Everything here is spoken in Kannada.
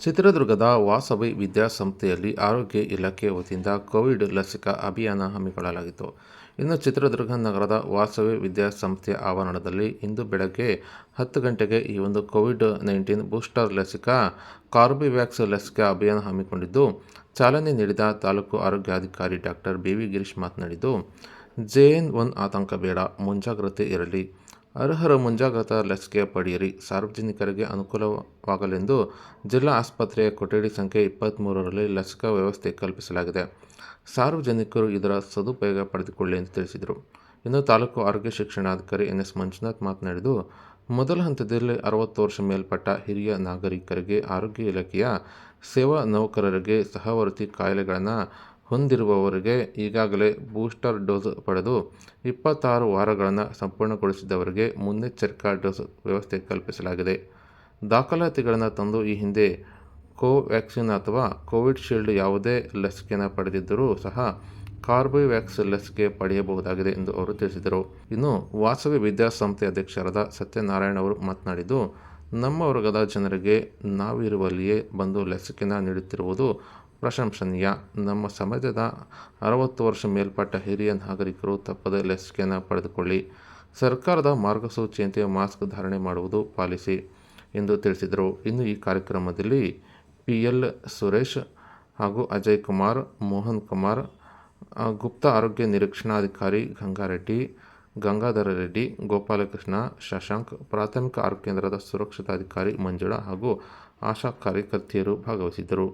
ಚಿತ್ರದುರ್ಗದ ವಾಸವಿ ವಿದ್ಯಾಸಂಸ್ಥೆಯಲ್ಲಿ ಆರೋಗ್ಯ ಇಲಾಖೆ ವತಿಯಿಂದ ಕೋವಿಡ್ ಲಸಿಕಾ ಅಭಿಯಾನ ಹಮ್ಮಿಕೊಳ್ಳಲಾಗಿತ್ತು. ಇನ್ನು ಚಿತ್ರದುರ್ಗ ನಗರದ ವಾಸವಿ ವಿದ್ಯಾಸಂಸ್ಥೆಯ ಆವರಣದಲ್ಲಿ ಇಂದು ಬೆಳಗ್ಗೆ ಹತ್ತು ಗಂಟೆಗೆ ಈ ಒಂದು ಕೋವಿಡ್ ನೈನ್ಟೀನ್ ಬೂಸ್ಟರ್ ಲಸಿಕಾ, ಕಾರ್ಬಿವ್ಯಾಕ್ಸ್ ಲಸಿಕಾ ಅಭಿಯಾನ ಹಮ್ಮಿಕೊಂಡಿದ್ದು, ಚಾಲನೆ ನೀಡಿದ ತಾಲೂಕು ಆರೋಗ್ಯಾಧಿಕಾರಿ ಡಾಕ್ಟರ್ ಬಿ ವಿ ಗಿರೀಶ್ ಮಾತನಾಡಿದ್ದು, ಜೆ ಎನ್ ಒನ್ ಆತಂಕ ಬೇಡ, ಮುಂಜಾಗ್ರತೆ ಇರಲಿ. ಅರ್ಹರು ಮುಂಜಾಗ್ರತಾ ಲಸಿಕೆ ಪಡೆಯಿರಿ. ಸಾರ್ವಜನಿಕರಿಗೆ ಅನುಕೂಲವಾಗಲೆಂದು ಜಿಲ್ಲಾ ಆಸ್ಪತ್ರೆಯ ಕೊಠಡಿ ಸಂಖ್ಯೆ ಇಪ್ಪತ್ತ್ಮೂರರಲ್ಲಿ ಲಸಿಕಾ ವ್ಯವಸ್ಥೆ ಕಲ್ಪಿಸಲಾಗಿದೆ. ಸಾರ್ವಜನಿಕರು ಇದರ ಸದುಪಯೋಗ ಪಡೆದುಕೊಳ್ಳಿ ಎಂದು ತಿಳಿಸಿದರು. ಇನ್ನು ತಾಲೂಕು ಆರೋಗ್ಯ ಶಿಕ್ಷಣಾಧಿಕಾರಿ ಎನ್ ಎಸ್ ಮಂಜುನಾಥ್ ಮಾತನಾಡಿದ್ದು, ಮೊದಲ ಹಂತದಲ್ಲಿ ಅರವತ್ತು ವರ್ಷ ಮೇಲ್ಪಟ್ಟ ಹಿರಿಯ ನಾಗರಿಕರಿಗೆ ಆರೋಗ್ಯ ಇಲಾಖೆಯ ಸೇವಾ ನೌಕರರಿಗೆ ಸಹವರ್ತಿ ಕಾಯಿಲೆಗಳನ್ನು ಹೊಂದಿರುವವರಿಗೆ ಈಗಾಗಲೇ ಬೂಸ್ಟರ್ ಡೋಸ್ ಪಡೆದು ಇಪ್ಪತ್ತಾರು ವಾರಗಳನ್ನು ಸಂಪೂರ್ಣಗೊಳಿಸಿದವರಿಗೆ ಮುನ್ನೆಚ್ಚರಿಕಾ ಡೋಸ್ ವ್ಯವಸ್ಥೆ ಕಲ್ಪಿಸಲಾಗಿದೆ. ದಾಖಲಾತಿಗಳನ್ನು ತಂದು ಈ ಹಿಂದೆ ಕೋವ್ಯಾಕ್ಸಿನ್ ಅಥವಾ ಕೋವಿಡ್ ಶೀಲ್ಡ್ ಯಾವುದೇ ಲಸಿಕೆನ ಪಡೆದಿದ್ದರೂ ಸಹ ಕಾರ್ಬೋವ್ಯಾಕ್ಸ್ ಲಸಿಕೆ ಪಡೆಯಬಹುದಾಗಿದೆ ಎಂದು ಅವರು ತಿಳಿಸಿದರು. ಇನ್ನು ವಾಸವಿ ವಿದ್ಯಾಸಂಸ್ಥೆ ಅಧ್ಯಕ್ಷರಾದ ಸತ್ಯನಾರಾಯಣ ಅವರು ಮಾತನಾಡಿದ್ದು, ನಮ್ಮ ವರ್ಗದ ಜನರಿಗೆ ನಾವಿರುವಲ್ಲಿಯೇ ಬಂದು ಲಸಿಕೆನ ನೀಡುತ್ತಿರುವುದು ಪ್ರಶಂಸನೀಯ ನಮ್ಮ ಸಮಾಜದ ಅರವತ್ತು ವರ್ಷ ಮೇಲ್ಪಟ್ಟ ಹಿರಿಯ ನಾಗರಿಕರು ತಪ್ಪದೆ ಲಸಿಕೆಯನ್ನು ಪಡೆದುಕೊಳ್ಳಿ. ಸರ್ಕಾರದ ಮಾರ್ಗಸೂಚಿಯಂತೆ ಮಾಸ್ಕ್ ಧಾರಣೆ ಮಾಡುವುದು ಪಾಲಿಸಿ ಎಂದು ತಿಳಿಸಿದರು. ಇನ್ನು ಈ ಕಾರ್ಯಕ್ರಮದಲ್ಲಿ ಪಿ ಎಲ್ ಸುರೇಶ್ ಹಾಗೂ ಅಜಯ್ ಕುಮಾರ್, ಮೋಹನ್ ಕುಮಾರ್ ಗುಪ್ತ ಆರೋಗ್ಯ ನಿರೀಕ್ಷಣಾಧಿಕಾರಿ ಗಂಗಾರೆಡ್ಡಿ, ಗಂಗಾಧರ ರೆಡ್ಡಿ, ಗೋಪಾಲಕೃಷ್ಣ, ಶಶಾಂಕ್, ಪ್ರಾಥಮಿಕ ಆರೋಗ್ಯ ಕೇಂದ್ರದ ಸುರಕ್ಷತಾಧಿಕಾರಿ ಮಂಜುಳಾ ಹಾಗೂ ಆಶಾ ಕಾರ್ಯಕರ್ತೆಯರು ಭಾಗವಹಿಸಿದ್ದರು.